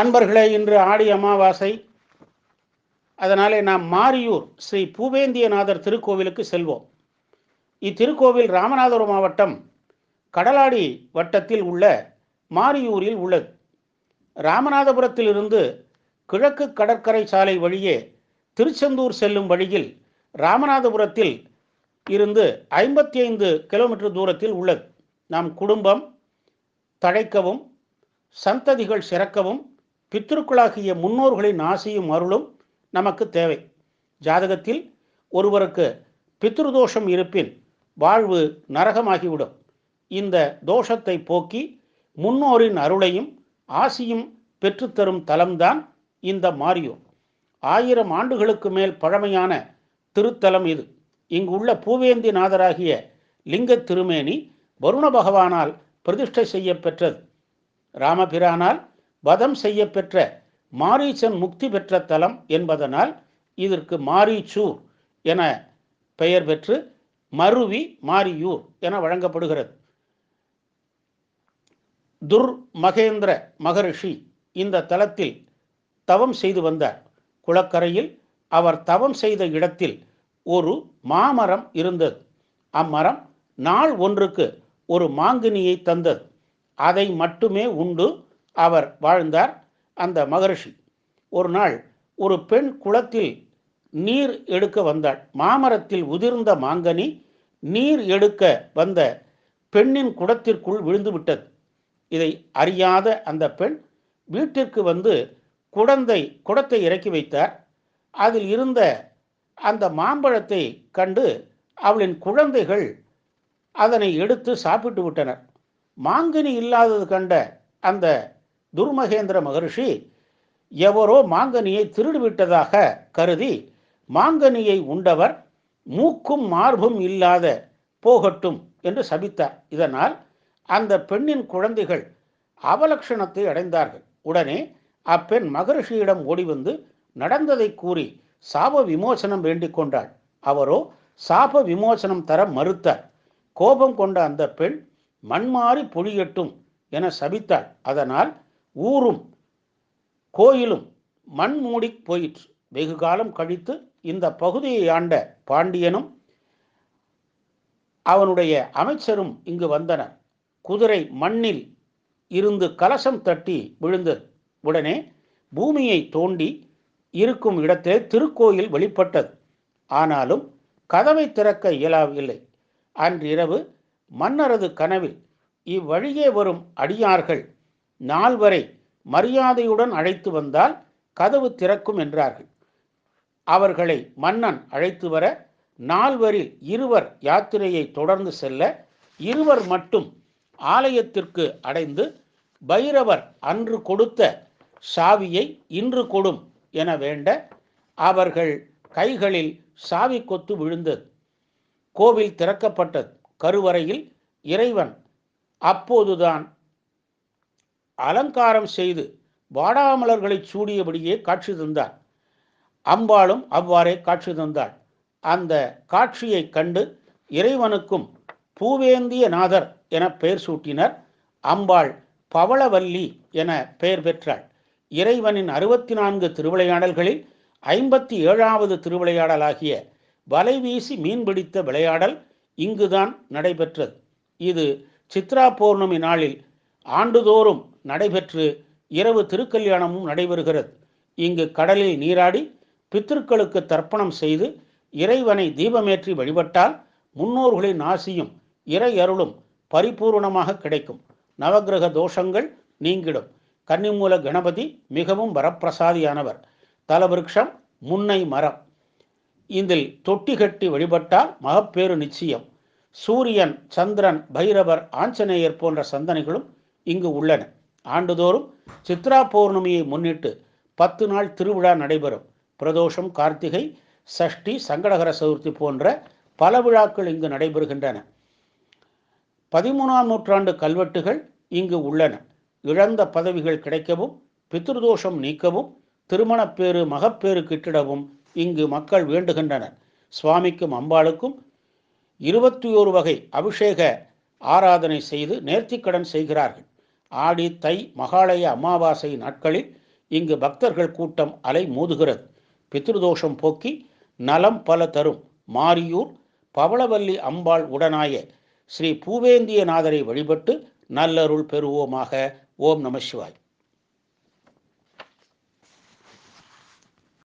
அன்பர்களே இன்று ஆடி அமாவாசை. அதனாலே நாம் மாரியூர் ஸ்ரீ பூவேந்தியநாதர் திருக்கோவிலுக்கு செல்வோம். இத்திருக்கோவில் ராமநாதபுரம் மாவட்டம் கடலாடி வட்டத்தில் உள்ள மாரியூரில் உள்ளது. ராமநாதபுரத்திலிருந்து கிழக்கு கடற்கரை சாலை வழியே திருச்செந்தூர் செல்லும் வழியில் ராமநாதபுரத்தில் இருந்து ஐம்பத்தி ஐந்து கிலோமீட்டர் தூரத்தில் உள்ளது. நம் குடும்பம் தழைக்கவும் சந்ததிகள் சிறக்கவும் பித்திருக்களாகிய முன்னோர்களின் ஆசையும் அருளும் நமக்கு தேவை. ஜாதகத்தில் ஒருவருக்கு பித்ருதோஷம் இருப்பின் வாழ்வு நரகமாகிவிடும். இந்த தோஷத்தை போக்கி முன்னோரின் அருளையும் ஆசியும் பெற்றுத்தரும் தலம்தான் இந்த மாரியூர் ஆயிரம் ஆண்டுகளுக்கு மேல் பழமையான திருத்தலம் இது. இங்குள்ள பூவேந்தி நாதராகிய லிங்க திருமேனி வருண பகவானால் பிரதிஷ்டை செய்ய பெற்றது ராமபிரானால் வதம் செய்ய பெற்ற மாரீச்சன் முக்தி பெற்ற தலம் என்பதனால் இதற்கு மாரீச்சூர் என பெயர் பெற்று மருவி மாரியூர் என வழங்கப்படுகிறது. துர் மகேந்திர மகரிஷி இந்த தலத்தில் தவம் செய்து வந்தார். குளக்கரையில் அவர் தவம் செய்த இடத்தில் ஒரு மாமரம் இருந்தது. அம்மரம் நாள் ஒன்றுக்கு ஒரு மாங்கனியை தந்தது. அதை மட்டுமே உண்டு அவர் வாழ்ந்தார் அந்த மகரிஷி. ஒரு நாள் ஒரு பெண் குளத்தில் நீர் எடுக்க வந்தாள். மாமரத்தில் உதிர்ந்த மாங்கனி நீர் எடுக்க வந்த பெண்ணின் குடத்திற்குள் விழுந்து விட்டது இதை அறியாத அந்த பெண் வீட்டிற்கு வந்து குடந்தை குடத்தை இறக்கி வைத்தார். அதில் இருந்த அந்த மாம்பழத்தை கண்டு அவளின் குழந்தைகள் அதனை எடுத்து சாப்பிட்டு விட்டனர். மாங்கனி இல்லாதது கண்ட அந்த துர்மகேந்திர மகரிஷி எவரோ மாங்கனியை திருடிவிட்டதாக கருதி மாங்கனியை உண்டவர் மூக்கும் மார்பும் இல்லாத போகட்டும் என்று சபித்தார். இதனால் அந்த பெண்ணின் குழந்தைகள் அவலட்சணத்தை அடைந்தார்கள். உடனே அப்பெண் மகரிஷியிடம் ஓடி வந்து நடந்ததை கூறி சாப விமோசனம் வேண்டிக் கொண்டாள். அவரோ சாப விமோசனம் தர மறுத்தார். கோபம் கொண்ட அந்த பெண் மண்மாறி பொழியட்டும் என சபித்தாள். அதனால் ஊரும் கோயிலும் மண் மூடி போயிற்று. வெகு காலம் கழித்து இந்த பகுதியை ஆண்ட பாண்டியனும் அவனுடைய அமைச்சரும் இங்கு வந்தனர். குதிரை மண்ணில் இருந்து கலசம் தட்டி விழுந்தது உடனே பூமியை தோண்டி இருக்கும் இடத்திலே திருக்கோயில் வெளிப்பட்டது. ஆனாலும் கதவை திறக்க இயலவில்லை. அன்றிரவு மன்னரது கனவில் இவ்வழியே வரும் அடியார்கள் நால்வரை மரியாதையுடன் அழைத்து வந்தால் கதவு திறக்கும் என்றார்கள். அவர்களை மன்னன் அழைத்து வர நால்வரில் இருவர் யாத்திரையை தொடர்ந்து செல்ல இருவர் மட்டும் ஆலயத்திற்கு அடைந்து பைரவர் அன்று கொடுத்த சாவியை இன்று கொடும் என வேண்ட அவர்கள் கைகளில் சாவி கொத்து விழுந்தது கோவில் திறக்கப்பட்டது கருவறையில் இறைவன் அப்போதுதான் அலங்காரம் செய்து வாடாமலர்களை சூடியபடியே காட்சி தந்தார். அம்பாளும் அவ்வாறே காட்சி தந்தாள். அந்த காட்சியை கண்டு இறைவனுக்கும் பூவேந்திய நாதர் என பெயர் சூட்டினர். அம்பாள் பவளவல்லி என பெயர் பெற்றாள். இறைவனின் அறுபத்தி நான்கு திருவிளையாடல்களில் ஐம்பத்தி ஏழாவது திருவிளையாடலாகிய வலை வீசி மீன்பிடித்த விளையாடல் இங்குதான் நடைபெற்றது. இது சித்ரா பௌர்ணமி நாளில் ஆண்டுதோறும் நடைபெற்று இரவு திருக்கல்யாணமும் நடைபெறுகிறது. இங்கு கடலில் நீராடி பித்திருக்களுக்கு தர்ப்பணம் செய்து இறைவனை தீபமேற்றி வழிபட்டால் முன்னோர்களின் ஆசியும் இறை அருளும் பரிபூர்ணமாக கிடைக்கும். நவகிரக தோஷங்கள் நீங்கிடும். கன்னிமூல கணபதி மிகவும் வரப்பிரசாதியானவர். தலவிருஷம் முன்னை மரம். இதில் தொட்டி கட்டி வழிபட்டால் மகப்பேறு நிச்சயம். சூரியன் சந்திரன் பைரவர் ஆஞ்சநேயர் போன்ற சந்தனைகளும் இங்கு உள்ளன. ஆண்டுதோறும் சித்ரா பௌர்ணமியை முன்னிட்டு பத்து நாள் திருவிழா நடைபெறும். பிரதோஷம் கார்த்திகை சஷ்டி சங்கடகர சதுர்த்தி போன்ற பல விழாக்கள் இங்கு நடைபெறுகின்றன. பதிமூணாம் நூற்றாண்டு கல்வெட்டுகள் இங்கு உள்ளன. இழந்த பதவிகள் கிடைக்கவும் பித்ருதோஷம் நீக்கவும் திருமணப்பேறு மகப்பேறு கிட்டிடவும் இங்கு மக்கள் வேண்டுகின்றனர். சுவாமிக்கும் அம்பாளுக்கும் இருபத்தி ஓரு வகை அபிஷேக ஆராதனை செய்து நேர்த்திக்கடன் செய்கிறார்கள். ஆடி தை மகாலய அமாவாசை நாட்களில் இங்கு பக்தர்கள் கூட்டம் அலை மோதுகிறது. பித்ருதோஷம் போக்கி நலம் பல தரும். மாரியூர் பவளவல்லி அம்பாள் உடனாய ஸ்ரீ பூவேந்தியநாதரை வழிபட்டு நல்லருள் பெறுவோமாக. ஓம் நம சிவாய்.